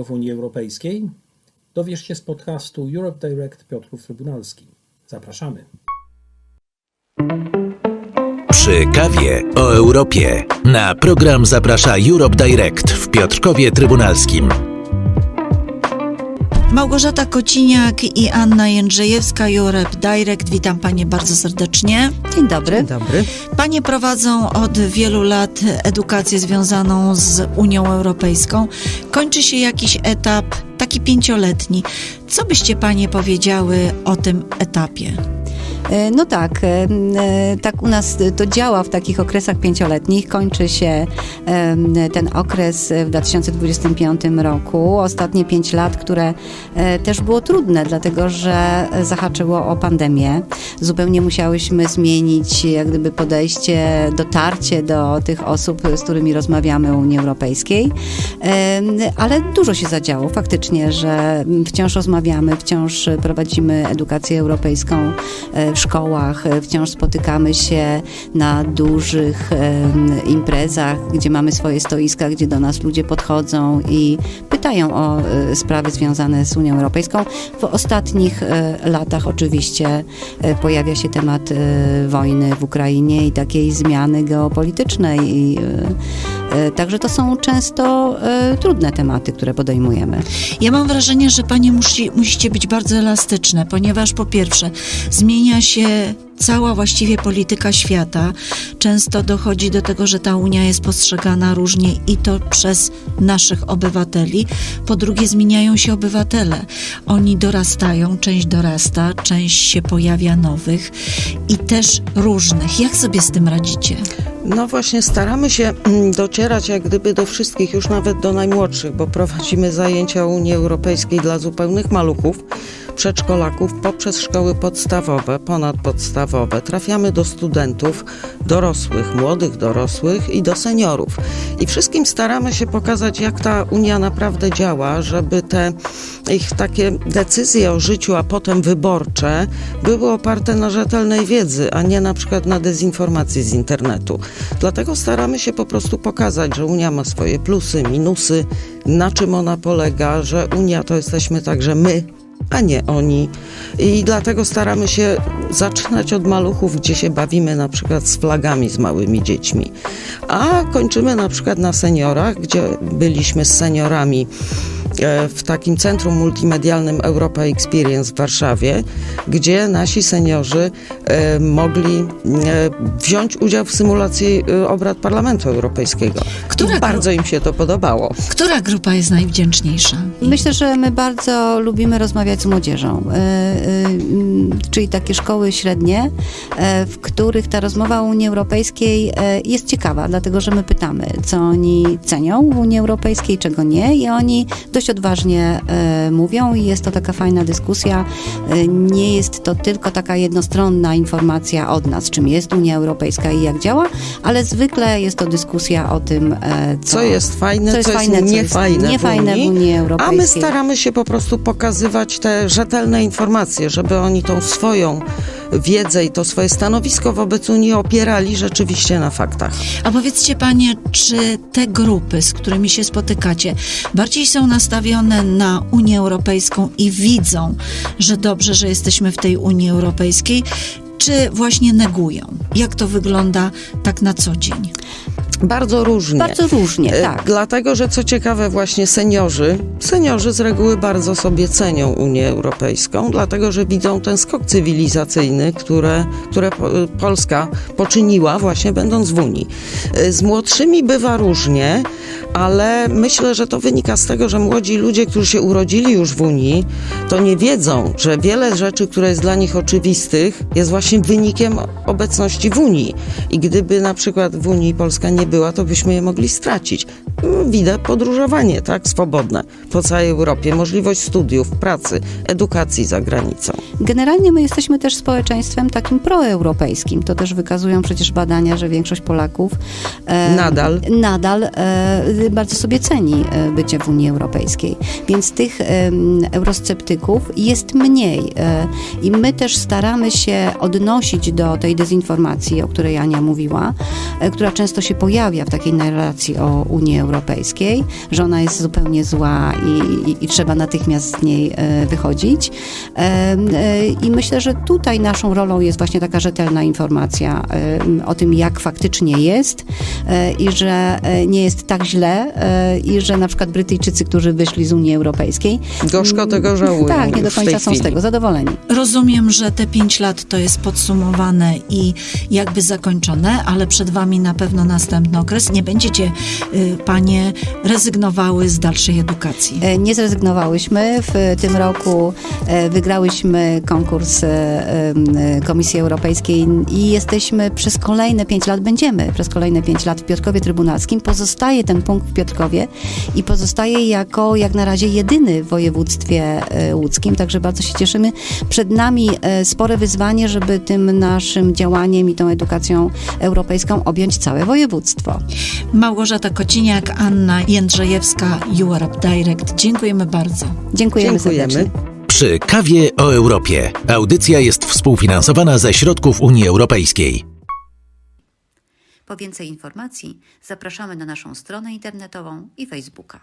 dlaczego w Unii Europejskiej? Dowiesz się z podcastu Europe Direct Piotrów Trybunalski. Zapraszamy. Przy kawie o Europie. Na program zaprasza Europe Direct w Piotrkowie Trybunalskim. Małgorzata Kociniak i Anna Jędrzejewska, Europe Direct. Witam Panie bardzo serdecznie. Dzień dobry. Dzień dobry. Panie prowadzą od wielu lat edukację związaną z Unią Europejską. Kończy się jakiś etap, taki pięcioletni. Co byście Panie powiedziały o tym etapie? E, No tak, e, e, tak u nas to działa w takich okresach pięcioletnich. Kończy się ten okres w 2025 roku. Ostatnie pięć lat, które też było trudne, dlatego że zahaczyło o pandemię. Zupełnie musiałyśmy zmienić jak gdyby podejście, dotarcie do tych osób, z którymi rozmawiamy o Unii Europejskiej. Ale dużo się zadziało faktycznie, że wciąż rozmawiamy, wciąż prowadzimy edukację europejską w szkołach, e, wciąż spotykamy się na dużych imprezach, gdzie mamy swoje stoiska, gdzie do nas ludzie podchodzą i pytają o e, sprawy związane z Unią Europejską. W ostatnich e, latach oczywiście pojawia się temat wojny w Ukrainie i takiej zmiany geopolitycznej. I, Także to są często e, trudne tematy, które podejmujemy. Ja mam wrażenie, że Panie musi, musicie być bardzo elastyczne, ponieważ po pierwsze zmienia się cała właściwie polityka świata. Często dochodzi do tego, że ta Unia jest postrzegana różnie i to przez naszych obywateli. Po drugie zmieniają się obywatele. Oni dorastają, część dorasta, część się pojawia nowych i też różnych. Jak sobie z tym radzicie? No właśnie staramy się mm, docierać jak gdyby do wszystkich, już nawet do najmłodszych, bo prowadzimy zajęcia Unii Europejskiej dla zupełnych maluchów, przedszkolaków poprzez szkoły podstawowe, ponadpodstawowe. Trafiamy do studentów, dorosłych, młodych dorosłych i do seniorów. I wszystkim staramy się pokazać, jak ta Unia naprawdę działa, żeby te ich takie decyzje o życiu, a potem wyborcze były oparte na rzetelnej wiedzy, a nie na przykład na dezinformacji z internetu. Dlatego staramy się po prostu pokazać, że Unia ma swoje plusy, minusy, na czym ona polega, że Unia to jesteśmy także my, a nie oni. I dlatego staramy się zaczynać od maluchów, gdzie się bawimy na przykład z flagami z małymi dziećmi. A kończymy na przykład na seniorach, gdzie byliśmy z seniorami e, w takim centrum multimedialnym Europa Experience w Warszawie, gdzie nasi seniorzy e, mogli e, wziąć udział w symulacji obrad Parlamentu Europejskiego. Która bardzo im się to podobało. Która grupa jest najwdzięczniejsza? Myślę, że my bardzo lubimy rozmawiać z młodzieżą, y, y, czyli takie szkoły średnie, e, w których ta rozmowa o Unii Europejskiej e, jest ciekawa, dlatego że my pytamy, co oni cenią w Unii Europejskiej, czego nie i oni dość odważnie e, mówią i jest to taka fajna dyskusja. E, Nie jest to tylko taka jednostronna informacja od nas, czym jest Unia Europejska i jak działa, ale zwykle jest to dyskusja o tym, e, co, co jest fajne, co jest co jest fajne, co jest niefajne, w Unii, w Unii A Europejskiej. my staramy się po prostu pokazywać te rzetelne informacje, żeby oni tą swoją wiedzę i to swoje stanowisko wobec Unii opierali rzeczywiście na faktach. A powiedzcie panie, czy te grupy, z którymi się spotykacie, bardziej są nastawione na Unię Europejską i widzą, że dobrze, że jesteśmy w tej Unii Europejskiej, czy właśnie negują? Jak to wygląda tak na co dzień? Bardzo różnie. Bardzo różnie, E, tak. Dlatego, że co ciekawe, właśnie seniorzy, seniorzy z reguły bardzo sobie cenią Unię Europejską, dlatego, że widzą ten skok cywilizacyjny, które, które Po- Polska poczyniła właśnie będąc w Unii. E, Z młodszymi bywa różnie, ale myślę, że to wynika z tego, że młodzi ludzie, którzy się urodzili już w Unii, to nie wiedzą, że wiele rzeczy, które jest dla nich oczywistych, jest właśnie wynikiem obecności w Unii. I gdyby na przykład w Unii Polska nie była, to byśmy je mogli stracić. Mm, Widać podróżowanie, tak, swobodne po całej Europie, możliwość studiów, pracy, edukacji za granicą. Generalnie my jesteśmy też społeczeństwem takim proeuropejskim. To też wykazują przecież badania, że większość Polaków e, Nadal. nadal e, bardzo sobie ceni e, bycie w Unii Europejskiej. Więc tych em, eurosceptyków jest mniej. e, I my też staramy się odnosić do tej dezinformacji, o której Ania mówiła, e, która często się pojawia w takiej narracji o Unii Europejskiej, że ona jest zupełnie zła i, i, i trzeba natychmiast z niej e, wychodzić. E, I myślę, że tutaj naszą rolą jest właśnie taka rzetelna informacja o tym, jak faktycznie jest e, i że e, nie jest tak źle e, i że na przykład Brytyjczycy, którzy wyszli z Unii Europejskiej, Gorzko tego żałują tak, nie do końca są z chwili. tego zadowoleni. Rozumiem, że te pięć lat to jest podsumowane i jakby zakończone, ale przed wami na pewno następny okres. Nie będziecie y, panie rezygnowały z dalszej edukacji. E, Nie zrezygnowałyśmy. W tym roku e, wygrałyśmy konkurs e, Komisji Europejskiej i jesteśmy przez kolejne pięć lat, będziemy przez kolejne pięć lat w Piotrkowie Trybunalskim. Pozostaje ten punkt w Piotrkowie i pozostaje jako jak na razie jedyny w województwie łódzkim, także bardzo się cieszymy. Przed nami spore wyzwanie, żeby tym naszym działaniem i tą edukacją europejską objąć całe województwo. Małgorzata Kociniak, Anna Jędrzejewska, Europe Direct. Dziękujemy bardzo. Dziękujemy, Dziękujemy. serdecznie. Przy kawie o Europie. Audycja jest współfinansowana ze środków Unii Europejskiej. Po więcej informacji zapraszamy na naszą stronę internetową i Facebooka.